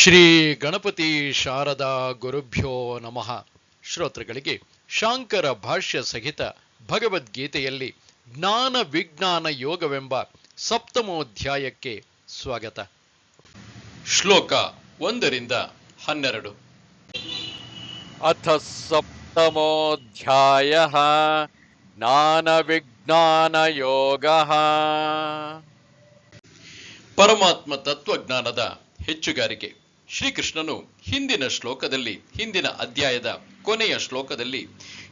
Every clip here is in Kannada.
ಶ್ರೀ ಗಣಪತಿ ಶಾರದಾ ಗುರುಭ್ಯೋ ನಮಃ. ಶ್ರೋತೃಗಳಿಗೆ ಶಾಂಕರ ಭಾಷ್ಯ ಸಹಿತ ಭಗವದ್ಗೀತೆಯಲ್ಲಿ ಜ್ಞಾನ ವಿಜ್ಞಾನ ಯೋಗವೆಂಬ ಸಪ್ತಮೋಧ್ಯಾಯಕ್ಕೆ ಸ್ವಾಗತ. ಶ್ಲೋಕ ಒಂದರಿಂದ ಹನ್ನೆರಡು. ಅಥ ಸಪ್ತಮೋಧ್ಯಾಯ ಜ್ಞಾನ ವಿಜ್ಞಾನ ಯೋಗ. ಪರಮಾತ್ಮ ತತ್ವಜ್ಞಾನದ ಹೆಚ್ಚುಗಾರಿಕೆ. ಶ್ರೀಕೃಷ್ಣನು ಹಿಂದಿನ ಶ್ಲೋಕದಲ್ಲಿ, ಹಿಂದಿನ ಅಧ್ಯಾಯದ ಕೊನೆಯ ಶ್ಲೋಕದಲ್ಲಿ,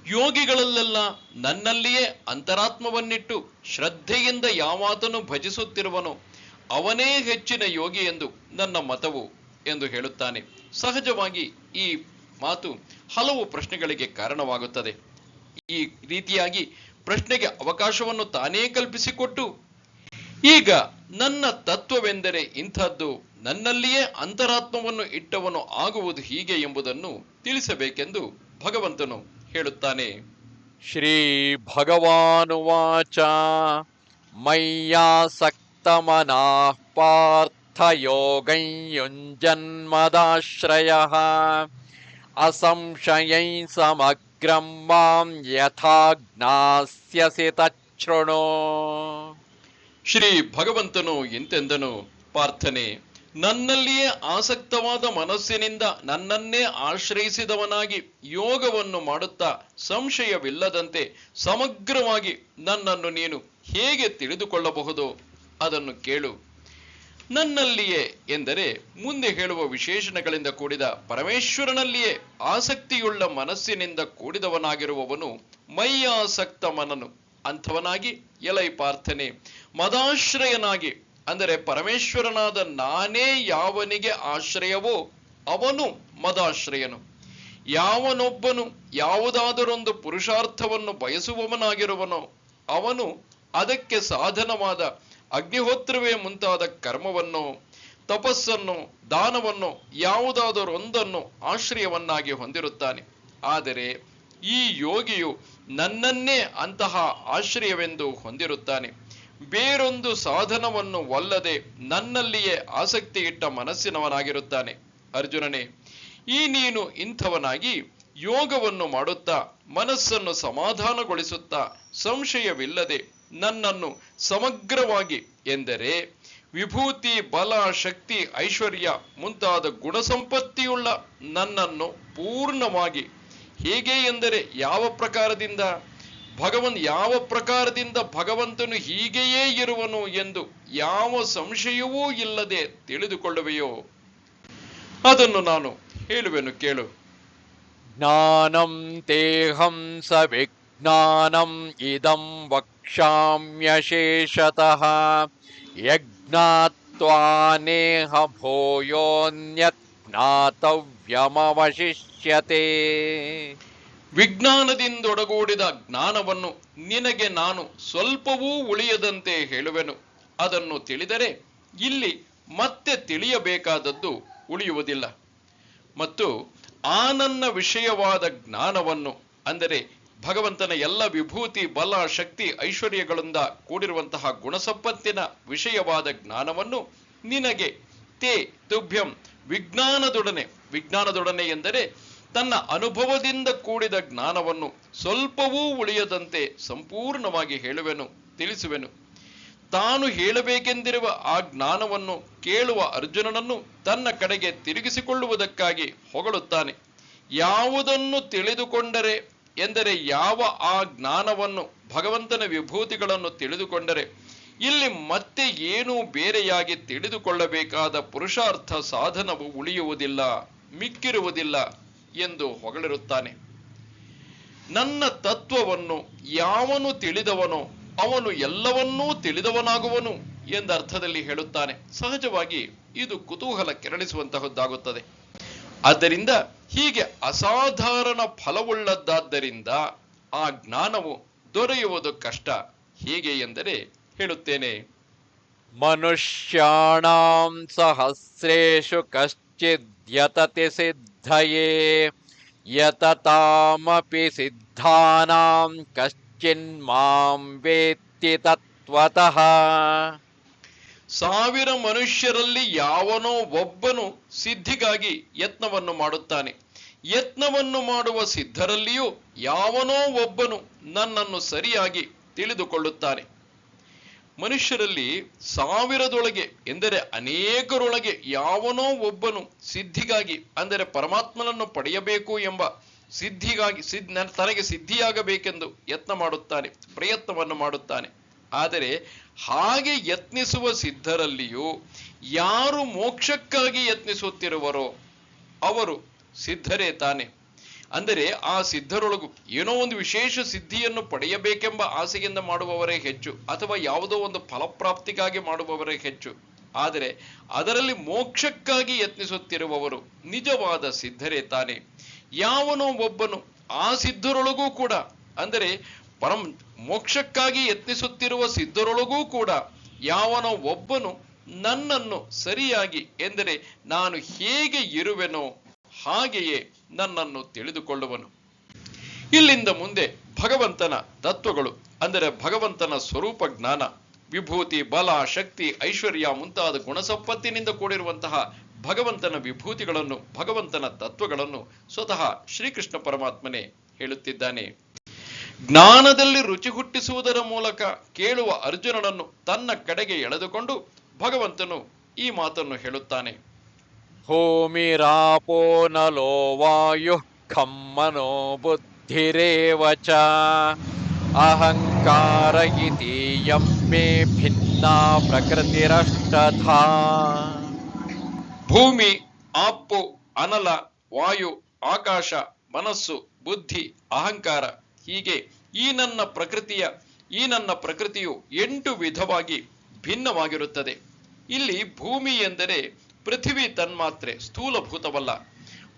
ಯೋಗಿಗಳಲ್ಲೆಲ್ಲ ನನ್ನಲ್ಲಿಯೇ ಅಂತರಾತ್ಮವನ್ನಿಟ್ಟು ಶ್ರದ್ಧೆಯಿಂದ ಯಾವಾತನು ಭಜಿಸುತ್ತಿರುವನೋ, ಅವನೇ ಹೆಚ್ಚಿನ ಯೋಗಿ ಎಂದು ನನ್ನ ಮತವು ಎಂದು ಹೇಳುತ್ತಾನೆ. ಸಹಜವಾಗಿ ಈ ಮಾತು ಹಲವು ಪ್ರಶ್ನೆಗಳಿಗೆ ಕಾರಣವಾಗುತ್ತದೆ. ಈ ರೀತಿಯಾಗಿ ಪ್ರಶ್ನೆಗೆ ಅವಕಾಶವನ್ನು ತಾನೇ ಕಲ್ಪಿಸಿಕೊಟ್ಟು, ಈಗ ನನ್ನ ತತ್ವವೆಂದರೆ ಇಂಥದ್ದು. ನನ್ನಲ್ಲಿಯೇ ಅಂತರಾತ್ಮವನ್ನು ಇಟ್ಟವನು ಆಗುವುದು ಹೀಗೆ ಎಂಬುದನ್ನು ತಿಳಿಸಬೇಕೆಂದು ಭಗವಂತನು ಹೇಳುತ್ತಾನೆ. ಶ್ರೀ ಭಗವಾನುವಾಚ ಮಯ್ಯಾಸಕ್ತಮನಾ ಪಾರ್ಥಯೋಗಂಯುಂಜನ್ಮದಾಶ್ರಯ ಅಸಂಶಯೈ ಸಮಗ್ರಂ ಮಾಂ ಯಥಾ ಜ್ಞಾಸ್ಯಸಿ ಶ್ರೀ ಭಗವಂತನು ಎಂತೆಂದನು? ಪ್ರಾರ್ಥನೆ ನನ್ನಲ್ಲಿಯೇ ಆಸಕ್ತವಾದ ಮನಸ್ಸಿನಿಂದ ನನ್ನನ್ನೇ ಆಶ್ರಯಿಸಿದವನಾಗಿ ಯೋಗವನ್ನು ಮಾಡುತ್ತಾ ಸಂಶಯವಿಲ್ಲದಂತೆ ಸಮಗ್ರವಾಗಿ ನನ್ನನ್ನು ನೀನು ಹೇಗೆ ತಿಳಿದುಕೊಳ್ಳಬಹುದು? ಅದನ್ನು ಕೇಳು. ನನ್ನಲ್ಲಿಯೇ ಎಂದರೆ ಮುಂದೆ ಹೇಳುವ ವಿಶೇಷಣಗಳಿಂದ ಕೂಡಿದ ಪರಮೇಶ್ವರನಲ್ಲಿಯೇ ಆಸಕ್ತಿಯುಳ್ಳ ಮನಸ್ಸಿನಿಂದ ಕೂಡಿದವನಾಗಿರುವವನು ಮೈಯಾಸಕ್ತ ಮನನು. ಅಂಥವನಾಗಿ ಎಲೈ ಪಾರ್ಥನೆ ಮದಾಶ್ರಯನಾಗಿ, ಅಂದರೆ ಪರಮೇಶ್ವರನಾದ ನಾನೇ ಯಾವನಿಗೆ ಆಶ್ರಯವೋ ಅವನು ಮದಾಶ್ರಯನು. ಯಾವನೊಬ್ಬನು ಯಾವುದಾದರೊಂದು ಪುರುಷಾರ್ಥವನ್ನು ಬಯಸುವವನಾಗಿರುವನೋ ಅವನು ಅದಕ್ಕೆ ಸಾಧನವಾದ ಅಗ್ನಿಹೋತ್ರವೇ ಮುಂತಾದ ಕರ್ಮವನ್ನು, ತಪಸ್ಸನ್ನು, ದಾನವನ್ನು, ಯಾವುದಾದರೊಂದನ್ನು ಆಶ್ರಯವನ್ನಾಗಿ ಹೊಂದಿರುತ್ತಾನೆ. ಆದರೆ ಈ ಯೋಗಿಯು ನನ್ನನ್ನೇ ಅಂತಹ ಆಶ್ರಯವೆಂದು ಹೊಂದಿರುತ್ತಾನೆ. ಬೇರೊಂದು ಸಾಧನವನ್ನು ಒಲ್ಲದೆ ನನ್ನಲ್ಲಿಯೇ ಆಸಕ್ತಿ ಇಟ್ಟ ಮನಸ್ಸಿನವನಾಗಿರುತ್ತಾನೆ. ಅರ್ಜುನನೇ, ಈ ನೀನು ಇಂಥವನಾಗಿ ಯೋಗವನ್ನು ಮಾಡುತ್ತಾ, ಮನಸ್ಸನ್ನು ಸಮಾಧಾನಗೊಳಿಸುತ್ತಾ, ಸಂಶಯವಿಲ್ಲದೆ ನನ್ನನ್ನು ಸಮಗ್ರವಾಗಿ ಎಂದರೆ ವಿಭೂತಿ, ಬಲ, ಶಕ್ತಿ, ಐಶ್ವರ್ಯ ಮುಂತಾದ ಗುಣಸಂಪತ್ತಿಯುಳ್ಳ ನನ್ನನ್ನು ಪೂರ್ಣವಾಗಿ ಹೇಗೆ ಎಂದರೆ ಯಾವ ಪ್ರಕಾರದಿಂದ? ಭಗವನ್ ಯಾವ ಪ್ರಕಾರದಿಂದ ಭಗವಂತನು ಹೀಗೆಯೇ ಇರುವನು ಎಂದು ಯಾವ ಸಂಶಯವೂ ಇಲ್ಲದೆ ತಿಳಿದುಕೊಳ್ಳುವೆಯೋ? ಅದನ್ನು ನಾನು ಹೇಳುವೆನು, ಕೇಳು. ಜ್ಞಾನಂ ತೇಹಂ ಸ ವಿಜ್ಞಾನಂ ಇದಂ ವಕ್ಷಾಮ್ಯಶೇಷತಃ ಯಜ್ಞಾತ್ವಾನೇಹ ಭೂಯೋನ್ಯತ್ ಜ್ಞಾತವ್ಯಮವಶಿಷ್ಯತೆ. ವಿಜ್ಞಾನದಿಂದೊಡಗೂಡಿದ ಜ್ಞಾನವನ್ನು ನಿನಗೆ ನಾನು ಸ್ವಲ್ಪವೂ ಉಳಿಯದಂತೆ ಹೇಳುವೆನು. ಅದನ್ನು ತಿಳಿದರೆ ಇಲ್ಲಿ ಮತ್ತೆ ತಿಳಿಯಬೇಕಾದದ್ದು ಉಳಿಯುವುದಿಲ್ಲ. ಮತ್ತು ಆ ನನ್ನ ವಿಷಯವಾದ ಜ್ಞಾನವನ್ನು, ಅಂದರೆ ಭಗವಂತನ ಎಲ್ಲ ವಿಭೂತಿ, ಬಲ, ಶಕ್ತಿ, ಐಶ್ವರ್ಯಗಳಿಂದ ಕೂಡಿರುವಂತಹ ಗುಣಸಂಪತ್ತಿನ ವಿಷಯವಾದ ಜ್ಞಾನವನ್ನು ನಿನಗೆ ತೇ ತುಭ್ಯಂ ವಿಜ್ಞಾನದೊಡನೆ ವಿಜ್ಞಾನದೊಡನೆ ಎಂದರೆ ತನ್ನ ಅನುಭವದಿಂದ ಕೂಡಿದ ಜ್ಞಾನವನ್ನು ಸ್ವಲ್ಪವೂ ಉಳಿಯದಂತೆ ಸಂಪೂರ್ಣವಾಗಿ ಹೇಳುವೆನು, ತಿಳಿಸುವೆನು. ತಾನು ಹೇಳಬೇಕೆಂದಿರುವ ಆ ಜ್ಞಾನವನ್ನು ಕೇಳುವ ಅರ್ಜುನನನ್ನು ತನ್ನ ಕಡೆಗೆ ತಿರುಗಿಸಿಕೊಳ್ಳುವುದಕ್ಕಾಗಿ ಹೊಗಳುತ್ತಾನೆ. ಯಾವುದನ್ನು ತಿಳಿದುಕೊಂಡರೆ ಎಂದರೆ ಯಾವ ಆ ಜ್ಞಾನವನ್ನು ಭಗವಂತನ ವಿಭೂತಿಗಳನ್ನು ತಿಳಿದುಕೊಂಡರೆ ಇಲ್ಲಿ ಮತ್ತೆ ಏನೂ ಬೇರೆಯಾಗಿ ತಿಳಿದುಕೊಳ್ಳಬೇಕಾದ ಪುರುಷಾರ್ಥ ಸಾಧನವು ಉಳಿಯುವುದಿಲ್ಲ, ಮಿಕ್ಕಿರುವುದಿಲ್ಲ ಎಂದು ಹೊಗಳಿರುತ್ತಾನೆ. ನನ್ನ ತತ್ವವನ್ನು ಯಾವನು ತಿಳಿದವನೋ ಅವನು ಎಲ್ಲವನ್ನೂ ತಿಳಿದವನಾಗುವನು ಎಂದ ಅರ್ಥದಲ್ಲಿ ಹೇಳುತ್ತಾನೆ. ಸಹಜವಾಗಿ ಇದು ಕುತೂಹಲ ಕೆರಳಿಸುವಂತಹದ್ದಾಗುತ್ತದೆ. ಆದ್ದರಿಂದ ಹೀಗೆ ಅಸಾಧಾರಣ ಫಲವುಳ್ಳದ್ದಾದ್ದರಿಂದ ಆ ಜ್ಞಾನವು ದೊರೆಯುವುದು ಕಷ್ಟ. ಹೇಗೆ ಎಂದರೆ ಹೇಳುತ್ತೇನೆ. ಮನುಷ್ಯಾಣಾಂ ಸಹಸ್ರೇಷು ಕಶ್ಚಿದ್ಯತತಿ ಸಿದ್ಧಯೇ. ಯತತಾಮಪಿ ಸಿದ್ಧಾನಾಂ ಕಶ್ಚಿನ್ಮಾಂ ವೇತ್ತಿ ತತ್ವತಃ. ಸಾವಿರ ಮನುಷ್ಯರಲ್ಲಿ ಯಾವನೋ ಒಬ್ಬನು ಸಿದ್ಧಿಗಾಗಿ ಯತ್ನವನ್ನು ಮಾಡುತ್ತಾನೆ. ಯತ್ನವನ್ನು ಮಾಡುವ ಸಿದ್ಧರಲ್ಲಿಯೂ ಯಾವನೋ ಒಬ್ಬನು ನನ್ನನ್ನು ಸರಿಯಾಗಿ ತಿಳಿದುಕೊಳ್ಳುತ್ತಾನೆ. ಮನುಷ್ಯರಲ್ಲಿ ಸಾವಿರದೊಳಗೆ, ಎಂದರೆ ಅನೇಕರೊಳಗೆ ಯಾವನೋ ಒಬ್ಬನು ಸಿದ್ಧಿಗಾಗಿ, ಅಂದರೆ ಪರಮಾತ್ಮನನ್ನು ಪಡೆಯಬೇಕು ಎಂಬ ಸಿದ್ಧಿಗಾಗಿ ಸಿದ್ಧ ತನಗೆ ಸಿದ್ಧಿಯಾಗಬೇಕೆಂದು ಯತ್ನ ಮಾಡುತ್ತಾನೆ, ಪ್ರಯತ್ನವನ್ನು ಮಾಡುತ್ತಾನೆ. ಆದರೆ ಹಾಗೆ ಯತ್ನಿಸುವ ಸಿದ್ಧರಲ್ಲಿಯೂ ಯಾರು ಮೋಕ್ಷಕ್ಕಾಗಿ ಯತ್ನಿಸುತ್ತಿರುವರೋ ಅವರು ಸಿದ್ಧರೇ ತಾನೆ. ಅಂದರೆ ಆ ಸಿದ್ಧರೊಳಗು ಏನೋ ಒಂದು ವಿಶೇಷ ಸಿದ್ಧಿಯನ್ನು ಪಡೆಯಬೇಕೆಂಬ ಆಸೆಯಿಂದ ಮಾಡುವವರೇ ಹೆಚ್ಚು ಅಥವಾ ಯಾವುದೋ ಒಂದು ಫಲಪ್ರಾಪ್ತಿಗಾಗಿ ಮಾಡುವವರೇ ಹೆಚ್ಚು. ಆದರೆ ಅದರಲ್ಲಿ ಮೋಕ್ಷಕ್ಕಾಗಿ ಯತ್ನಿಸುತ್ತಿರುವವರು ನಿಜವಾದ ಸಿದ್ಧರೇ ತಾನೆ. ಯಾವನೋ ಒಬ್ಬನು ಆ ಸಿದ್ಧರೊಳಗೂ ಕೂಡ, ಅಂದರೆ ಪರಂ ಮೋಕ್ಷಕ್ಕಾಗಿ ಯತ್ನಿಸುತ್ತಿರುವ ಸಿದ್ಧರೊಳಗೂ ಕೂಡ ಯಾವನೋ ಒಬ್ಬನು ನನ್ನನ್ನು ಸರಿಯಾಗಿ, ಎಂದರೆ ನಾನು ಹೇಗೆ ಇರುವೆನೋ ಹಾಗೆಯೇ ನನ್ನನ್ನು ತಿಳಿದುಕೊಳ್ಳುವನು. ಇಲ್ಲಿಂದ ಮುಂದೆ ಭಗವಂತನ ತತ್ವಗಳು, ಅಂದರೆ ಭಗವಂತನ ಸ್ವರೂಪ ಜ್ಞಾನ, ವಿಭೂತಿ, ಬಲ, ಶಕ್ತಿ, ಐಶ್ವರ್ಯ ಮುಂತಾದ ಗುಣಸಂಪತ್ತಿನಿಂದ ಕೂಡಿರುವಂತಹ ಭಗವಂತನ ವಿಭೂತಿಗಳನ್ನು, ಭಗವಂತನ ತತ್ವಗಳನ್ನು ಸ್ವತಃ ಶ್ರೀಕೃಷ್ಣ ಪರಮಾತ್ಮನೇ ಹೇಳುತ್ತಿದ್ದಾನೆ. ಜ್ಞಾನದಲ್ಲಿ ರುಚಿ ಹುಟ್ಟಿಸುವುದರ ಮೂಲಕ ಕೇಳುವ ಅರ್ಜುನನನ್ನು ತನ್ನ ಕಡೆಗೆ ಎಳೆದುಕೊಂಡು ಭಗವಂತನು ಈ ಮಾತನ್ನು ಹೇಳುತ್ತಾನೆ. ಭೂಮಿರಾಪೋ ನಲೋ ವಾಯು ಖಮ್ಮನೋ ಮನೋ ಬುದ್ಧಿರೇವ ಯಂ ಮೇ ಭಿನ್ನಾ ಪ್ರಕೃತಿರಷ್ಟಥಾ. ಭೂಮಿ ಆಪ್ಪು ಅನಲ, ವಾಯು, ಆಕಾಶ, ಮನಸ್ಸು, ಬುದ್ಧಿ, ಅಹಂಕಾರ ಹೀಗೆ ಈ ನನ್ನ ಪ್ರಕೃತಿಯ, ಈ ನನ್ನ ಪ್ರಕೃತಿಯು ಎಂಟು ವಿಧವಾಗಿ ಭಿನ್ನವಾಗಿರುತ್ತದೆ. ಇಲ್ಲಿ ಭೂಮಿ ಎಂದರೆ ಪೃಥ್ವಿ ತನ್ಮಾತ್ರೆ ಸ್ಥೂಲಭೂತವಲ್ಲ.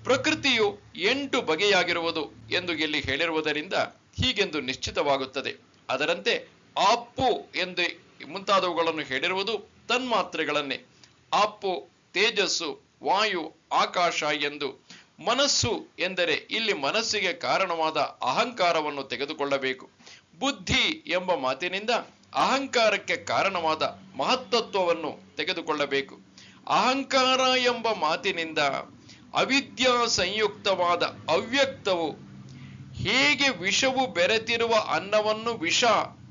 ಪ್ರಕೃತಿಯು ಎಂಟು ಬಗೆಯಾಗಿರುವುದು ಎಂದು ಇಲ್ಲಿ ಹೇಳಿರುವುದರಿಂದ ಹೀಗೆಂದು ನಿಶ್ಚಿತವಾಗುತ್ತದೆ. ಅದರಂತೆ ಆಪ್ಪು ಎಂದು ಮುಂತಾದವುಗಳನ್ನು ಹೇಳಿರುವುದು ತನ್ಮಾತ್ರೆಗಳನ್ನೇ. ಆಪ್ಪು ತೇಜಸ್ಸು, ವಾಯು, ಆಕಾಶ ಎಂದು ಮನಸ್ಸು ಎಂದರೆ ಇಲ್ಲಿ ಮನಸ್ಸಿಗೆ ಕಾರಣವಾದ ಅಹಂಕಾರವನ್ನು ತೆಗೆದುಕೊಳ್ಳಬೇಕು. ಬುದ್ಧಿ ಎಂಬ ಮಾತಿನಿಂದ ಅಹಂಕಾರಕ್ಕೆ ಕಾರಣವಾದ ಮಹತ್ತತ್ವವನ್ನು ತೆಗೆದುಕೊಳ್ಳಬೇಕು. ಅಹಂಕಾರ ಎಂಬ ಮಾತಿನಿಂದ ಅವಿದ್ಯಾ ಸಂಯುಕ್ತವಾದ ಅವ್ಯಕ್ತವು ಹೇಗೆ ವಿಷವು ಬೆರೆತಿರುವ ಅನ್ನವನ್ನು ವಿಷ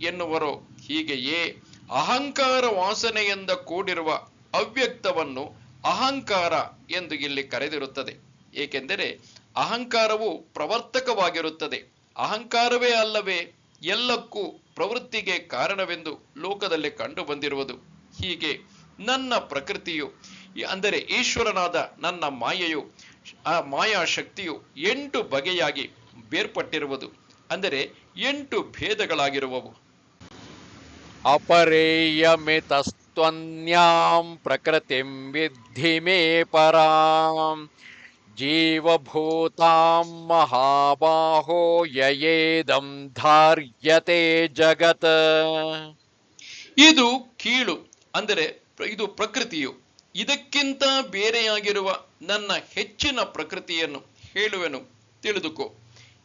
ಎನ್ನುವರು ಹೀಗೆಯೇ ಅಹಂಕಾರ ವಾಸನೆಯಿಂದ ಕೂಡಿರುವ ಅವ್ಯಕ್ತವನ್ನು ಅಹಂಕಾರ ಎಂದು ಇಲ್ಲಿ ಕರೆದಿರುತ್ತದೆ. ಏಕೆಂದರೆ ಅಹಂಕಾರವು ಪ್ರವರ್ತಕವಾಗಿರುತ್ತದೆ. ಅಹಂಕಾರವೇ ಅಲ್ಲವೇ ಎಲ್ಲಕ್ಕೂ ಪ್ರವೃತ್ತಿಗೆ ಕಾರಣವೆಂದು ಲೋಕದಲ್ಲಿ ಕಂಡು ಬಂದಿರುವುದು ಹೀಗೆ ನನ್ನ ಪ್ರಕೃತಿಯು, ಅಂದರೆ ಈಶ್ವರನಾದ ನನ್ನ ಮಾಯೆಯು, ಆ ಮಾಯಾ ಶಕ್ತಿಯು ಎಂಟು ಬಗೆಯಾಗಿ ಬೇರ್ಪಟ್ಟಿರುವುದು, ಅಂದರೆ ಎಂಟು ಭೇದಗಳಾಗಿರುವವು. ಅಪರೇಯಮಿತಸ್ತ್ವನ್ಯಾಂ ಪ್ರಕೃತಿಂ ವಿದ್ಧಿ ಮೇ ಪರಾಂ ಜೀವಭೂತಾಂ ಮಹಾಬಾಹೋ ಯಯೇದಂ ಧಾರ್ಯತೆ ಜಗತ್. ಇದು ಕೀಳು, ಅಂದರೆ ಇದು ಪ್ರಕೃತಿಯು. ಇದಕ್ಕಿಂತ ಬೇರೆಯಾಗಿರುವ ನನ್ನ ಹೆಚ್ಚಿನ ಪ್ರಕೃತಿಯನ್ನು ಹೇಳುವೆನು. ತಿಳಿದುಕೋ.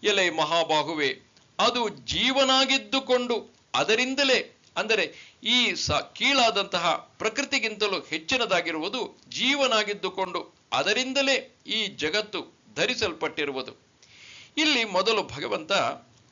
ಎಲೆ ಮಹಾಬಾಹುವೆ, ಅದು ಜೀವನಾಗಿದ್ದುಕೊಂಡು ಅದರಿಂದಲೇ, ಅಂದರೆ ಈ ಸ ಕೀಳಾದಂತಹ ಪ್ರಕೃತಿಗಿಂತಲೂ ಹೆಚ್ಚಿನದಾಗಿರುವುದು ಜೀವನಾಗಿದ್ದುಕೊಂಡು ಅದರಿಂದಲೇ ಈ ಜಗತ್ತು ಧರಿಸಲ್ಪಟ್ಟಿರುವುದು. ಇಲ್ಲಿ ಮೊದಲು ಭಗವಂತ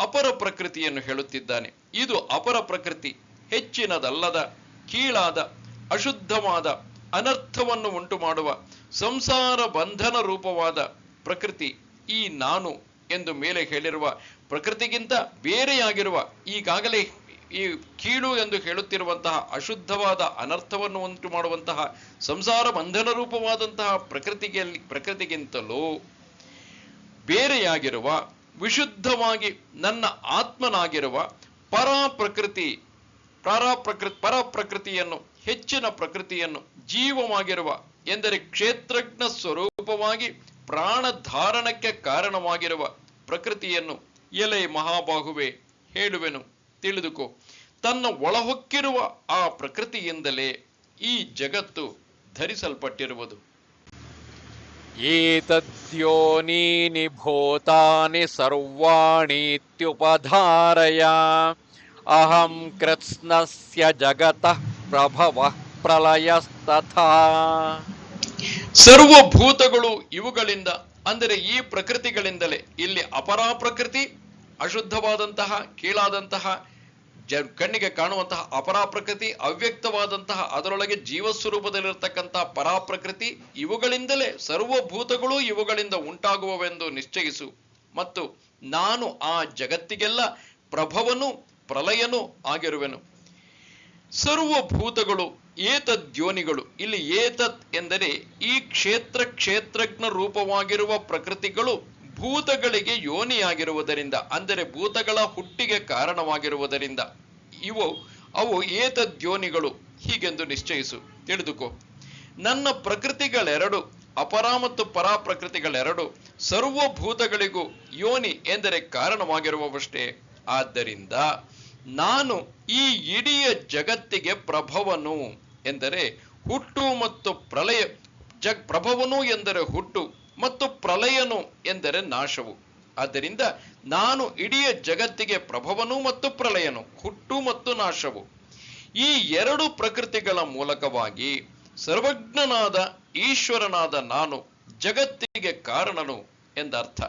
ಅಪರ ಪ್ರಕೃತಿಯನ್ನು ಹೇಳುತ್ತಿದ್ದಾನೆ. ಇದು ಅಪರ ಪ್ರಕೃತಿ, ಹೆಚ್ಚಿನದಲ್ಲದ, ಕೀಳಾದ ಅಶುದ್ಧವಾದ, ಅನರ್ಥವನ್ನು ಉಂಟು ಮಾಡುವ ಸಂಸಾರ ಬಂಧನ ರೂಪವಾದ ಪ್ರಕೃತಿ ಈ ನಾನು ಎಂದು ಮೇಲೆ ಹೇಳಿರುವ ಪ್ರಕೃತಿಗಿಂತ ಬೇರೆಯಾಗಿರುವ ಈಗಾಗಲೇ ಈ ಕೀಳು ಎಂದು ಹೇಳುತ್ತಿರುವಂತಹ ಅಶುದ್ಧವಾದ, ಅನರ್ಥವನ್ನು ಉಂಟು ಮಾಡುವಂತಹ ಸಂಸಾರ ಬಂಧನ ರೂಪವಾದಂತಹ ಪ್ರಕೃತಿಗೆ ಪ್ರಕೃತಿಗಿಂತಲೂ ಬೇರೆಯಾಗಿರುವ, ವಿಶುದ್ಧವಾಗಿ ನನ್ನ ಆತ್ಮನಾಗಿರುವ ಪರ ಪ್ರಕೃತಿ ಪರ ಪ್ರಕೃತಿ ಪರ ಪ್ರಕೃತಿಯನ್ನು ಹೆಚ್ಚಿನ ಪ್ರಕೃತಿಯನ್ನು ಜೀವವಾಗಿರುವ, ಎಂದರೆ ಕ್ಷೇತ್ರಜ್ಞ ಸ್ವರೂಪವಾಗಿ ಪ್ರಾಣ ಧಾರಣಕ್ಕೆ ಕಾರಣವಾಗಿರುವ ಪ್ರಕೃತಿಯನ್ನು ಎಲೆ ಮಹಾಬಾಹುವೆ ಹೇಳುವೆನು. ತಿಳಿದುಕೋ, ತನ್ನ ಒಳಹೊಕ್ಕಿರುವ ಆ ಪ್ರಕೃತಿಯಿಂದಲೇ ಈ ಜಗತ್ತು ಧರಿಸಲ್ಪಟ್ಟಿರುವುದು. ಏತದ್ಯೋನೀನಿ ಭೂತಾನಿ ಸರ್ವಾಣೀತ್ಯುಪಧಾರಯ. ಅಹಂ ಕೃತ್ಸ್ನಸ್ಯ ಜಗತಃ ಪ್ರಭವಃ ಸರ್ವ ಸರ್ವಭೂತಗಳು ಇವುಗಳಿಂದ, ಅಂದರೆ ಈ ಪ್ರಕೃತಿಗಳಿಂದಲೇ, ಇಲ್ಲಿ ಅಪರಾ ಪ್ರಕೃತಿ, ಅಶುದ್ಧವಾದಂತಹ, ಕೀಳಾದಂತಹ, ಜ, ಕಣ್ಣಿಗೆ ಕಾಣುವಂತಹ ಅಪರಾ ಪ್ರಕೃತಿ, ಅವ್ಯಕ್ತವಾದಂತಹ, ಅದರೊಳಗೆ ಜೀವಸ್ವರೂಪದಲ್ಲಿರತಕ್ಕಂತಹ ಪರಾ ಪ್ರಕೃತಿ, ಇವುಗಳಿಂದಲೇ ಸರ್ವಭೂತಗಳು ಇವುಗಳಿಂದ ಉಂಟಾಗುವವೆಂದು ನಿಶ್ಚಯಿಸು. ಮತ್ತು ನಾನು ಆ ಜಗತ್ತಿಗೆಲ್ಲ ಪ್ರಭವನು, ಪ್ರಲಯನು ಆಗಿರುವೆನು. ಸರ್ವಭೂತಗಳು ಏತದ್ಯೋನಿಗಳು ಇಲ್ಲಿ ಏತತ್ ಎಂದರೆ ಈ ಕ್ಷೇತ್ರ ಕ್ಷೇತ್ರಜ್ಞ ರೂಪವಾಗಿರುವ ಪ್ರಕೃತಿಗಳು ಭೂತಗಳಿಗೆ ಯೋನಿಯಾಗಿರುವುದರಿಂದ, ಅಂದರೆ ಭೂತಗಳ ಹುಟ್ಟಿಗೆ ಕಾರಣವಾಗಿರುವುದರಿಂದ. ಇವು, ಅವು ಏತದ್ಯೋನಿಗಳು ಹೀಗೆಂದು ನಿಶ್ಚಯಿಸು. ತಿಳಿದುಕೋ. ನನ್ನ ಪ್ರಕೃತಿಗಳೆರಡು, ಅಪರ ಮತ್ತು ಪರಾ ಪ್ರಕೃತಿಗಳೆರಡು ಸರ್ವಭೂತಗಳಿಗೂ ಯೋನಿ ಎಂದರೆ ಕಾರಣವಾಗಿರುವವಷ್ಟೇ. ಆದ್ದರಿಂದ ನಾನು ಈ ಇಡೀ ಜಗತ್ತಿಗೆ ಪ್ರಭವನು ಎಂದರೆ ಹುಟ್ಟು ಮತ್ತು ಪ್ರಲಯ, ಜಗ್ ಪ್ರಭವನು ಎಂದರೆ ಹುಟ್ಟು ಮತ್ತು ಪ್ರಲಯನು ಎಂದರೆ ನಾಶವು. ಆದ್ದರಿಂದ ನಾನು ಇಡೀ ಜಗತ್ತಿಗೆ ಪ್ರಭವನು ಮತ್ತು ಪ್ರಲಯನು, ಹುಟ್ಟು ಮತ್ತು ನಾಶವು. ಈ ಎರಡು ಪ್ರಕೃತಿಗಳ ಮೂಲಕವಾಗಿ ಸರ್ವಜ್ಞನಾದ ಈಶ್ವರನಾದ ನಾನು ಜಗತ್ತಿಗೆ ಕಾರಣನು ಎಂದರ್ಥ.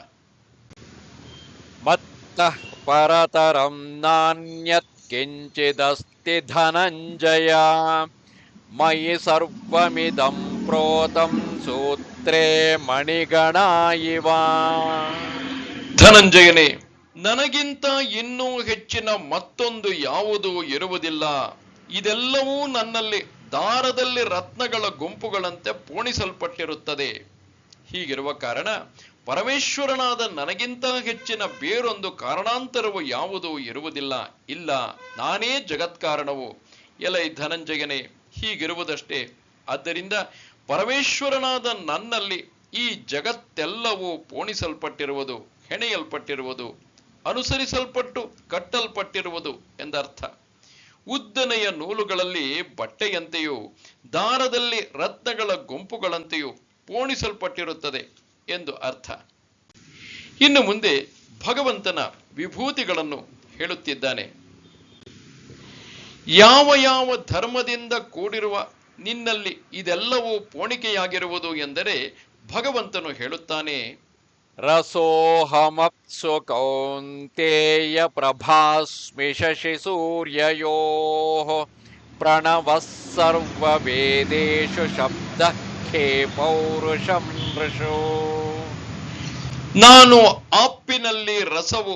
ಮತ್ತಃ ಪರತರಂ ನಾನ್ಯತ್ ಕಿಂಚಿದಸ್ತಿ ಧನಂಜಯ ಮಯಿ ಸರ್ವಮಿದಂ ಪ್ರೋತಂ ಸೂತ್ರೇ ಮಣಿಗಣ ಇವ ಧನಂಜಯನೇ ನನಗಿಂತ ಇನ್ನೂ ಹೆಚ್ಚಿನ ಮತ್ತೊಂದು ಯಾವುದು ಇರುವುದಿಲ್ಲ. ಇದೆಲ್ಲವೂ ನನ್ನಲ್ಲಿ ದಾರದಲ್ಲಿ ರತ್ನಗಳ ಗುಂಪುಗಳಂತೆ ಪೋಣಿಸಲ್ಪಟ್ಟಿರುತ್ತದೆ. ಹೀಗಿರುವ ಕಾರಣ ಪರಮೇಶ್ವರನಾದ ನನಗಿಂತ ಹೆಚ್ಚಿನ ಬೇರೊಂದು ಕಾರಣಾಂತರವು ಯಾವುದೂ ಇರುವುದಿಲ್ಲ. ಇಲ್ಲ, ನಾನೇ ಜಗತ್ಕಾರಣವು. ಎಲೈ ಧನಂಜಯನೇ, ಹೀಗಿರುವುದಷ್ಟೇ. ಆದ್ದರಿಂದ ಪರಮೇಶ್ವರನಾದ ನನ್ನಲ್ಲಿ ಈ ಜಗತ್ತೆಲ್ಲವೂ ಪೋಣಿಸಲ್ಪಟ್ಟಿರುವುದು, ಹೆಣೆಯಲ್ಪಟ್ಟಿರುವುದು, ಅನುಸರಿಸಲ್ಪಟ್ಟು ಕಟ್ಟಲ್ಪಟ್ಟಿರುವುದು ಎಂದರ್ಥ. ಉದ್ದನೆಯ ನೂಲುಗಳಲ್ಲಿ ಬಟ್ಟೆಯಂತೆಯೂ, ದಾರದಲ್ಲಿ ರತ್ನಗಳ ಗುಂಪುಗಳಂತೆಯೂ ಪೋಣಿಸಲ್ಪಟ್ಟಿರುತ್ತದೆ. ಎಂದು ಅರ್ಥ. ಇನ್ನು ಮುಂದೆ ಭಗವಂತನ ವಿಭೂತಿಗಳನ್ನು ಹೇಳುತ್ತಿದ್ದಾನೆ. ಯಾವ ಯಾವ ಧರ್ಮದಿಂದ ಕೂಡಿರುವ ನಿನ್ನಲ್ಲಿ ಇದೆಲ್ಲವೂ ಪೋಣಿಕೆಯಾಗಿರುವುದು ಎಂದರೆ ಭಗವಂತನು ಹೇಳುತ್ತಾನೆ ರಸೋಹಮಪ್ಸು ಕೌಂತೇಯ ಪ್ರಭಾಸ್ಮಿ ಶಶಿ ಸೂರ್ಯಯೋ ಪ್ರಣವಃ ಸರ್ವವೇದೇಷು ಶಬ್ದ ಖೇ ಪೌರುಷಂ ಋಷೋ. ನಾನು ಆಪ್ಪಿನಲ್ಲಿ ರಸವು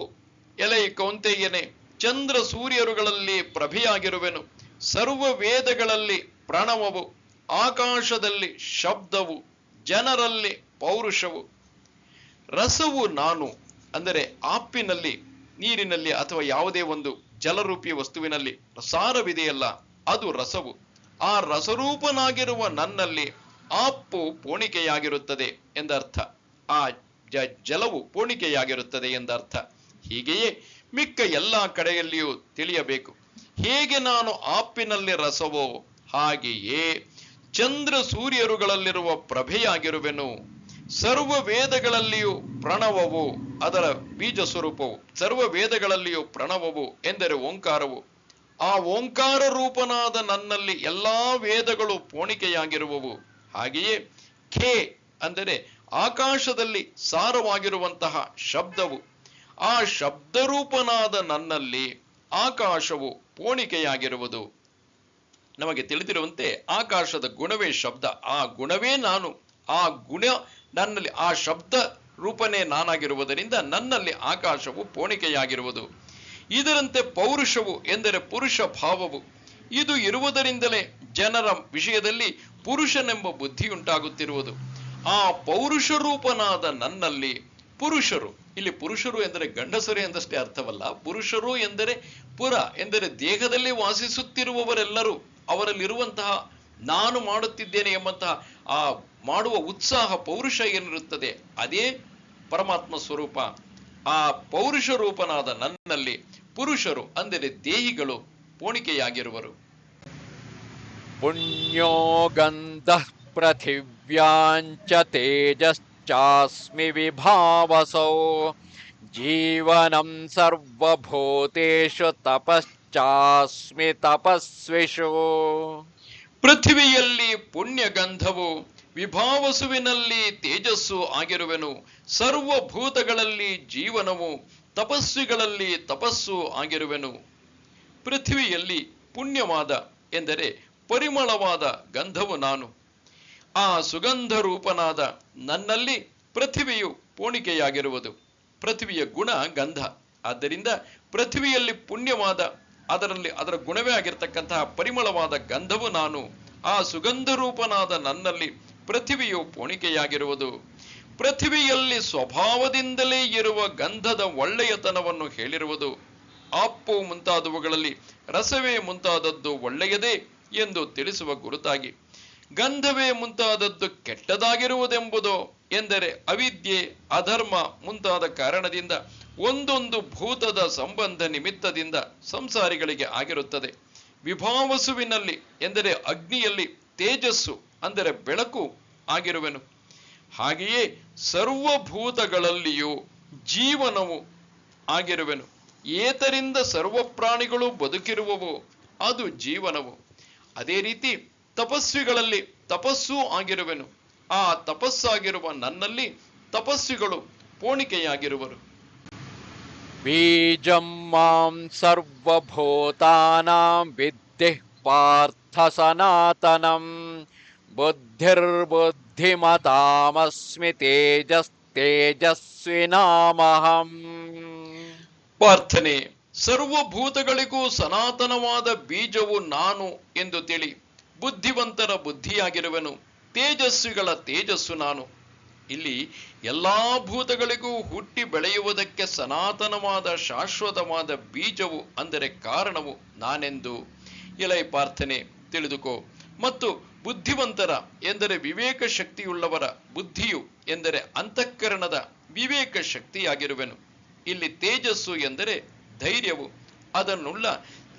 ಎಲೆ ಕೌಂತೆಯನೆ, ಚಂದ್ರ ಸೂರ್ಯರುಗಳಲ್ಲಿ ಪ್ರಭೆಯಾಗಿರುವೆನು. ಸರ್ವ ವೇದಗಳಲ್ಲಿ ಪ್ರಣವವು, ಆಕಾಶದಲ್ಲಿ ಶಬ್ದವು, ಜನರಲ್ಲಿ ಪೌರುಷವು. ರಸವು ನಾನು, ಅಂದರೆ ಆಪ್ಪಿನಲ್ಲಿ ನೀರಿನಲ್ಲಿ ಅಥವಾ ಯಾವುದೇ ಒಂದು ಜಲರೂಪಿ ವಸ್ತುವಿನಲ್ಲಿ ಸಾರವಿದೆಯಲ್ಲ ಅದು ರಸವು. ಆ ರಸರೂಪನಾಗಿರುವ ನನ್ನಲ್ಲಿ ಆಪ್ಪು ಪೋಣಿಕೆಯಾಗಿರುತ್ತದೆ ಎಂದರ್ಥ. ಆ ಜಲವು ಪೋಣಿಕೆಯಾಗಿರುತ್ತದೆ ಎಂದರ್ಥ. ಹೀಗೆಯೇ ಮಿಕ್ಕ ಎಲ್ಲ ಕಡೆಯಲ್ಲಿಯೂ ತಿಳಿಯಬೇಕು. ಹೇಗೆ ನಾನು ಆಪಿನಲ್ಲಿ ರಸವೋ ಹಾಗೆಯೇ ಚಂದ್ರ ಸೂರ್ಯರುಗಳಲ್ಲಿರುವ ಪ್ರಭೆಯಾಗಿರುವೆನು. ಸರ್ವ ವೇದಗಳಲ್ಲಿಯೂ ಪ್ರಣವವು ಅದರ ಬೀಜ ಸ್ವರೂಪವು. ಸರ್ವ ವೇದಗಳಲ್ಲಿಯೂ ಪ್ರಣವವು ಎಂದರೆ ಓಂಕಾರವು. ಆ ಓಂಕಾರ ರೂಪನಾದ ನನ್ನಲ್ಲಿ ಎಲ್ಲಾ ವೇದಗಳು ಪೋಣಿಕೆಯಾಗಿರುವವು ಹಾಗೆಯೇ ಖೇ ಅಂದರೆ ಆಕಾಶದಲ್ಲಿ ಸಾರವಾಗಿರುವಂತಹ ಶಬ್ದವು, ಆ ಶಬ್ದರೂಪನಾದ ನನ್ನಲ್ಲಿ ಆಕಾಶವು ಪೋಣಿಕೆಯಾಗಿರುವುದು. ನಮಗೆ ತಿಳಿದಿರುವಂತೆ ಆಕಾಶದ ಗುಣವೇ ಶಬ್ದ, ಆ ಗುಣವೇ ನಾನು, ಆ ಗುಣ ನನ್ನಲ್ಲಿ, ಆ ಶಬ್ದ ರೂಪನೇ ನಾನಾಗಿರುವುದರಿಂದ ನನ್ನಲ್ಲಿ ಆಕಾಶವು ಪೋಣಿಕೆಯಾಗಿರುವುದು. ಇದರಂತೆ ಪೌರುಷವು ಎಂದರೆ ಪುರುಷ ಭಾವವು. ಇದು ಇರುವುದರಿಂದಲೇ ಜನರ ವಿಷಯದಲ್ಲಿ ಪುರುಷನೆಂಬ ಬುದ್ಧಿಯುಂಟಾಗುತ್ತಿರುವುದು. ಆ ಪೌರುಷ ರೂಪನಾದ ನನ್ನಲ್ಲಿ ಪುರುಷರು. ಇಲ್ಲಿ ಪುರುಷರು ಎಂದರೆ ಗಂಡಸರು ಎಂದಷ್ಟೇ ಅರ್ಥವಲ್ಲ. ಪುರುಷರು ಎಂದರೆ ಪುರ, ಎಂದರೆ ದೇಹದಲ್ಲಿ ವಾಸಿಸುತ್ತಿರುವವರೆಲ್ಲರೂ ಅವರಲ್ಲಿರುವಂತಹ ನಾನು ಮಾಡುತ್ತಿದ್ದೇನೆ ಎಂಬಂತಹ ಆ ಮಾಡುವ ಉತ್ಸಾಹ ಪೌರುಷ ಏನಿರುತ್ತದೆ, ಅದೇ ಪರಮಾತ್ಮ ಸ್ವರೂಪ. ಆ ಪೌರುಷ ರೂಪನಾದ ನನ್ನಲ್ಲಿ ಪುರುಷರು, ಅಂದರೆ ದೇಹಿಗಳು ಪೋಣಿಕೆಯಾಗಿರುವರು. ಪುಣ್ಯೋ ಗಂಧಃ ಪೃಥಿವ್ಯಾಂಚ ತೇಜಶ್ಚಾಸ್ಮಿ ವಿಭಾವಸೌ ಜೀವನಂ ಸರ್ವಭೂತೇಷು ತಪಶ್ಚಾಸ್ಮಿ ತಪಸ್ವಿಷು ಪೃಥ್ವಿಯಲ್ಲಿ ಪುಣ್ಯಗಂಧವು ವಿಭಾವಸುವಿನಲ್ಲಿ ತೇಜಸ್ಸು ಆಗಿರುವೆನು. ಸರ್ವಭೂತಗಳಲ್ಲಿ ಜೀವನವು ತಪಸ್ವಿಗಳಲ್ಲಿ ತಪಸ್ಸು ಆಗಿರುವೆನು. ಪೃಥ್ವಿಯಲ್ಲಿ ಪುಣ್ಯವಾದ ಎಂದರೆ ಪರಿಮಳವಾದ ಗಂಧವು ನಾನು. ಆ ಸುಗಂಧ ರೂಪನಾದ ನನ್ನಲ್ಲಿ ಪೃಥಿವಿಯು ಪೋಣಿಕೆಯಾಗಿರುವುದು. ಪೃಥ್ವಿಯ ಗುಣ ಗಂಧ. ಆದ್ದರಿಂದ ಪೃಥ್ವಿಯಲ್ಲಿ ಪುಣ್ಯವಾದ, ಅದರಲ್ಲಿ ಅದರ ಗುಣವೇ ಆಗಿರ್ತಕ್ಕಂತಹ ಪರಿಮಳವಾದ ಗಂಧವು ನಾನು ಆ ಸುಗಂಧ ರೂಪನಾದ ನನ್ನಲ್ಲಿ ಪೃಥಿವಿಯು ಪೋಣಿಕೆಯಾಗಿರುವುದು. ಪೃಥ್ವಿಯಲ್ಲಿ ಸ್ವಭಾವದಿಂದಲೇ ಇರುವ ಗಂಧದ ಒಳ್ಳೆಯತನವನ್ನು ಹೇಳಿರುವುದು. ಆಪ್ಪು ಮುಂತಾದವುಗಳಲ್ಲಿ ರಸವೇ ಮುಂತಾದದ್ದು ಒಳ್ಳೆಯದೇ ಎಂದು ತಿಳಿಸುವ ಗುರುತಾಗಿ ಗಂಧವೇ ಮುಂತಾದದ್ದು ಕೆಟ್ಟದಾಗಿರುವುದೆಂಬುದು ಎಂದರೆ ಅವಿದ್ಯೆ, ಅಧರ್ಮ ಮುಂತಾದ ಕಾರಣದಿಂದ ಒಂದೊಂದು ಭೂತದ ಸಂಬಂಧ ನಿಮಿತ್ತದಿಂದ ಸಂಸಾರಿಗಳಿಗೆ ಆಗಿರುತ್ತದೆ. ವಿಭಾವಸುವಿನಲ್ಲಿ ಎಂದರೆ ಅಗ್ನಿಯಲ್ಲಿ ತೇಜಸ್ಸು, ಅಂದರೆ ಬೆಳಕು ಆಗಿರುವೆನು. ಹಾಗೆಯೇ ಸರ್ವಭೂತಗಳಲ್ಲಿಯೂ ಜೀವನವು ಆಗಿರುವೆನು. ಏತರಿಂದ ಸರ್ವ ಪ್ರಾಣಿಗಳು ಬದುಕಿರುವವು ಅದು ಜೀವನವು. ಅದೇ ರೀತಿ ತಪಸ್ವಿಗಳಲ್ಲಿ ತಪಸ್ಸು ಆಗಿರುವೆನು. ಆ ತಪಸ್ಸಾಗಿರುವ ನನ್ನಲ್ಲಿ ತಪಸ್ವಿಗಳು ಪೋಣಿಕೆಯಾಗಿರುವರು ಬೀಜಂ ಮಾಂ ಸರ್ವಭೂತಾನಾಂ ವಿದ್ಧಿ ಪಾರ್ಥ ಸನಾತನಂ. ಬುದ್ಧಿರ್ಬುದ್ಧಿಮತಾಮಸ್ಮಿ ತೇಜಸ್ ತೇಜಸ್ವಿನಾಮಹಂ ಪ್ರಾರ್ಥನೆ ಸರ್ವಭೂತಗಳಿಗೂ ಸನಾತನವಾದ ಬೀಜವು ನಾನು ಎಂದು ತಿಳಿ. ಬುದ್ಧಿವಂತರ ಬುದ್ಧಿಯಾಗಿರುವೆನು. ತೇಜಸ್ವಿಗಳ ತೇಜಸ್ಸು ನಾನು. ಇಲ್ಲಿ ಎಲ್ಲಾ ಭೂತಗಳಿಗೂ ಹುಟ್ಟಿ ಬೆಳೆಯುವುದಕ್ಕೆ ಸನಾತನವಾದ ಶಾಶ್ವತವಾದ ಬೀಜವು ಅಂದರೆ ಕಾರಣವು ನಾನೆಂದು. ಇಲೈ ಪ್ರಾರ್ಥನೆ, ತಿಳಿದುಕೋ. ಮತ್ತು ಬುದ್ಧಿವಂತರ ಎಂದರೆ ವಿವೇಕ ಶಕ್ತಿಯುಳ್ಳವರ ಬುದ್ಧಿಯು ಎಂದರೆ ಅಂತಃಕರಣದ ವಿವೇಕ ಶಕ್ತಿಯಾಗಿರುವೆನು. ಇಲ್ಲಿ ತೇಜಸ್ಸು ಎಂದರೆ ಧೈರ್ಯವು. ಅದನ್ನುಳ್ಳ,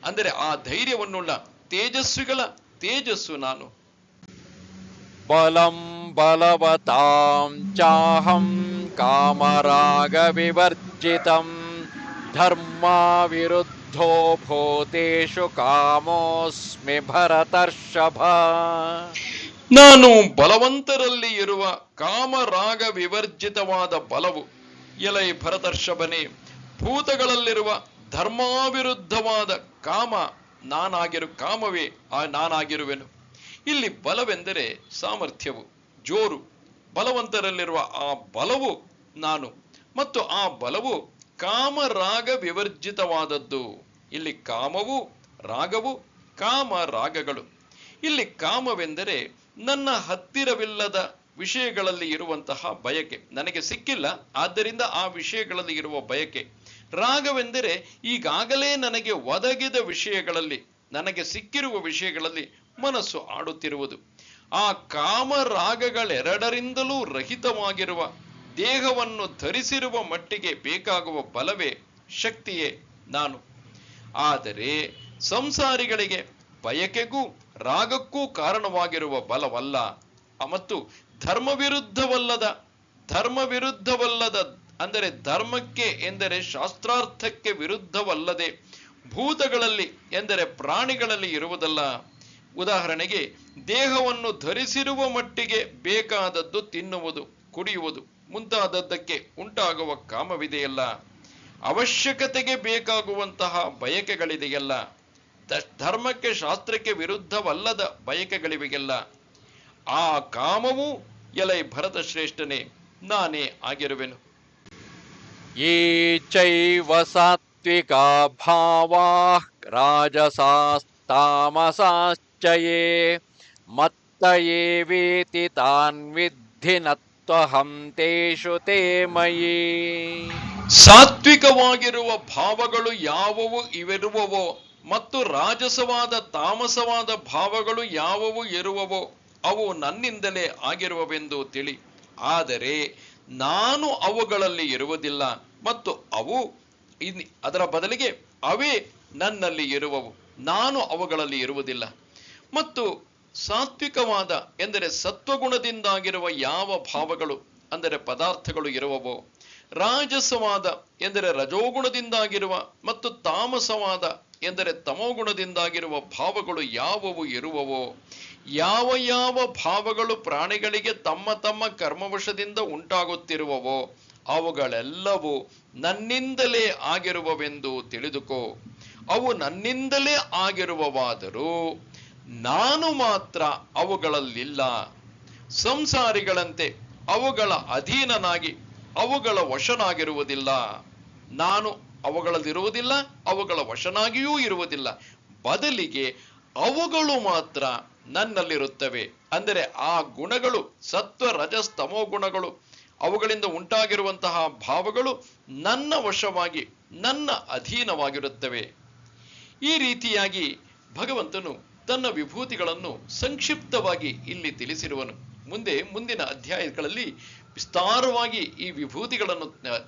ಅಂದರೆ ಆ ಧೈರ್ಯವನ್ನುಳ್ಳ ತೇಜಸ್ವಿಗಳ ತೇಜಸ್ಸು ನಾನು. ಬಲಂ ಬಲವತಾಂ ಚಾಹಂ ಕಾಮರಾಗ ವಿವರ್ಜಿತಂ ಧರ್ಮ ವಿರುದ್ಧೋ ಭೂತೇಶು ಕಾಮೋಸ್ಮಿ ಭರತರ್ಷಭ. ನಾನು ಬಲವಂತರಲ್ಲಿ ಇರುವ ಕಾಮರಾಗ ವಿವರ್ಜಿತವಾದ ಬಲವು ಎಲೈ ಭರತರ್ಷಭನೇ ಭೂತಗಳಲ್ಲಿರುವ ಧರ್ಮಾವಿರುದ್ಧವಾದ ಕಾಮ ನಾನಾಗಿರು, ಕಾಮವೇ ಆ ನಾನಾಗಿರುವೆನು. ಇಲ್ಲಿ ಬಲವೆಂದರೆ ಸಾಮರ್ಥ್ಯವು, ಜೋರು. ಬಲವಂತರಲ್ಲಿರುವ ಆ ಬಲವು ನಾನು. ಮತ್ತು ಆ ಬಲವು ಕಾಮರಾಗ ವಿವರ್ಜಿತವಾದದ್ದು. ಇಲ್ಲಿ ಕಾಮವು, ರಾಗವು, ಕಾಮ ರಾಗಗಳು. ಇಲ್ಲಿ ಕಾಮವೆಂದರೆ ನನ್ನ ಹತ್ತಿರವಿಲ್ಲದ ವಿಷಯಗಳಲ್ಲಿ ಇರುವಂತಹ ಬಯಕೆ. ನನಗೆ ಸಿಕ್ಕಿಲ್ಲ, ಆದ್ದರಿಂದ ಆ ವಿಷಯಗಳಲ್ಲಿ ಇರುವ ಬಯಕೆ. ರಾಗವೆಂದರೆ ಈಗಾಗಲೇ ನನಗೆ ಒದಗಿದ ವಿಷಯಗಳಲ್ಲಿ, ನನಗೆ ಸಿಕ್ಕಿರುವ ವಿಷಯಗಳಲ್ಲಿ ಮನಸ್ಸು ಆಡುತ್ತಿರುವುದು. ಆ ಕಾಮ ರಾಗಗಳೆರಡರಿಂದಲೂ ರಹಿತವಾಗಿರುವ, ದೇಹವನ್ನು ಧರಿಸಿರುವ ಮಟ್ಟಿಗೆ ಬೇಕಾಗುವ ಬಲವೇ ಶಕ್ತಿಯೇ ನಾನು. ಆದರೆ ಸಂಸಾರಿಗಳಿಗೆ ಬಯಕೆಗೂ ರಾಗಕ್ಕೂ ಕಾರಣವಾಗಿರುವ ಬಲವಲ್ಲ. ಮತ್ತು ಧರ್ಮ ವಿರುದ್ಧವಲ್ಲದ ಧರ್ಮ ವಿರುದ್ಧವಲ್ಲದ ಅಂದರೆ ಧರ್ಮಕ್ಕೆ ಎಂದರೆ ಶಾಸ್ತ್ರಾರ್ಥಕ್ಕೆ ವಿರುದ್ಧವಲ್ಲದೆ ಭೂತಗಳಲ್ಲಿ ಎಂದರೆ ಪ್ರಾಣಿಗಳಲ್ಲಿ ಇರುವುದಲ್ಲ. ಉದಾಹರಣೆಗೆ ದೇಹವನ್ನು ಧರಿಸಿರುವ ಮಟ್ಟಿಗೆ ಬೇಕಾದದ್ದು ತಿನ್ನುವುದು, ಕುಡಿಯುವುದು ಮುಂತಾದದ್ದಕ್ಕೆ ಉಂಟಾಗುವ ಕಾಮವಿದೆಯಲ್ಲ. ಅವಶ್ಯಕತೆಗೆ ಬೇಕಾಗುವಂತಹ ಬಯಕೆಗಳಿದೆಯಲ್ಲ. ಧರ್ಮಕ್ಕೆ ಶಾಸ್ತ್ರಕ್ಕೆ ವಿರುದ್ಧವಲ್ಲದ ಬಯಕೆಗಳಿವೆಯಲ್ಲ. ಆ ಕಾಮವೂ ಎಲೈ ಭರತ ಶ್ರೇಷ್ಠನೇ ನಾನೇ ಆಗಿರುವೆನು. ये चैव सात्विका भावाः राजसास्तामसाश्च ये मत्त एवेति तान् विद्धि न त्वहं तेषु ते मयि ಸಾತ್ವಿಕವಾಗಿರುವ ಭಾವಗಳು ಯಾವುವು ಇವಿರುವವೋ ಮತ್ತು ರಾಜಸವಾದ ತಾಮಸವಾದ ಭಾವಗಳು ಯಾವುವು ಇರುವವೋ ಅವು ನನ್ನಿಂದಲೇ ಆಗಿರುವವೆಂದು ತಿಳಿ ಆದರೆ ನಾನು ಅವುಗಳಲ್ಲಿ ಇರುವುದಿಲ್ಲ ಮತ್ತು ಅವು ಅದರ ಬದಲಿಗೆ ಅವೇ ನನ್ನಲ್ಲಿ ಇರುವವು. ನಾನು ಅವುಗಳಲ್ಲಿ ಇರುವುದಿಲ್ಲ. ಮತ್ತು ಸಾತ್ವಿಕವಾದ ಎಂದರೆ ಸತ್ವಗುಣದಿಂದಾಗಿರುವ ಯಾವ ಭಾವಗಳು ಅಂದರೆ ಪದಾರ್ಥಗಳು ಇರುವವೋ, ರಾಜಸವಾದ ಎಂದರೆ ರಜೋಗುಣದಿಂದಾಗಿರುವ ಮತ್ತು ತಾಮಸವಾದ ಎಂದರೆ ತಮೋಗುಣದಿಂದಾಗಿರುವ ಭಾವಗಳು ಯಾವುವು ಇರುವವೋ, ಯಾವ ಯಾವ ಭಾವಗಳು ಪ್ರಾಣಿಗಳಿಗೆ ತಮ್ಮ ತಮ್ಮ ಕರ್ಮವಶದಿಂದ ಉಂಟಾಗುತ್ತಿರುವವೋ, ಅವುಗಳೆಲ್ಲವೂ ನನ್ನಿಂದಲೇ ಆಗಿರುವವೆಂದು ತಿಳಿದುಕೋ. ಅವು ನನ್ನಿಂದಲೇ ಆಗಿರುವವಾದರೂ ನಾನು ಮಾತ್ರ ಅವುಗಳಲ್ಲಿಲ್ಲ. ಸಂಸಾರಿಗಳಂತೆ ಅವುಗಳ ಅಧೀನನಾಗಿ ಅವುಗಳ ವಶನಾಗಿರುವುದಿಲ್ಲ. ನಾನು ಅವುಗಳಲ್ಲಿರುವುದಿಲ್ಲ ಅವುಗಳ ವಶನಾಗಿಯೂ ಇರುವುದಿಲ್ಲ. ಬದಲಿಗೆ ಅವುಗಳು ಮಾತ್ರ ನನ್ನಲ್ಲಿರುತ್ತವೆ. ಅಂದರೆ ಆ ಗುಣಗಳು, ಸತ್ವ ರಜಸ್ತಮೋ ಗುಣಗಳು, ಅವುಗಳಿಂದ ಉಂಟಾಗಿರುವಂತಹ ಭಾವಗಳು ನನ್ನ ವಶವಾಗಿ, ನನ್ನ ಅಧೀನವಾಗಿರುತ್ತವೆ. ಈ ರೀತಿಯಾಗಿ ಭಗವಂತನು ತನ್ನ ವಿಭೂತಿಗಳನ್ನು ಸಂಕ್ಷಿಪ್ತವಾಗಿ ಇಲ್ಲಿ ತಿಳಿಸಿರುವನು. ಮುಂದೆ ಮುಂದಿನ ಅಧ್ಯಾಯಗಳಲ್ಲಿ ವಿಸ್ತಾರವಾಗಿ ಈ ವಿಭೂತಿಗಳನ್ನು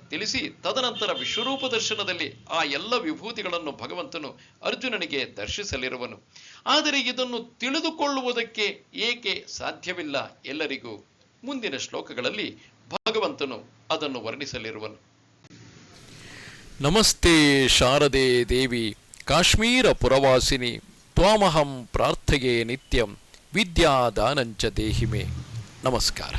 ತಿಳಿಸಿ ತದನಂತರ ವಿಶ್ವರೂಪ ದರ್ಶನದಲ್ಲಿ ಆ ಎಲ್ಲ ವಿಭೂತಿಗಳನ್ನು ಭಗವಂತನು ಅರ್ಜುನನಿಗೆ ದರ್ಶಿಸಲಿರುವನು. ಆದರೆ ಇದನ್ನು ತಿಳಿದುಕೊಳ್ಳುವುದಕ್ಕೆ ಏಕೆ ಸಾಧ್ಯವಿಲ್ಲ ಎಲ್ಲರಿಗೂ? ಮುಂದಿನ ಶ್ಲೋಕಗಳಲ್ಲಿ ಭಗವಂತನು ಅದನ್ನು ವರ್ಣಿಸಲಿರುವನು. ನಮಸ್ತೆ ಶಾರದೆ ದೇವಿ, ಕಾಶ್ಮೀರ ಪುರವಾಸಿನಿ, ತ್ವಾಮಹಂ ಪ್ರಾರ್ಥೆಯೇ ನಿತ್ಯಂ, ವಿದ್ಯಾದಾನಂಚ ದೇಹಿಮೆ. ನಮಸ್ಕಾರ.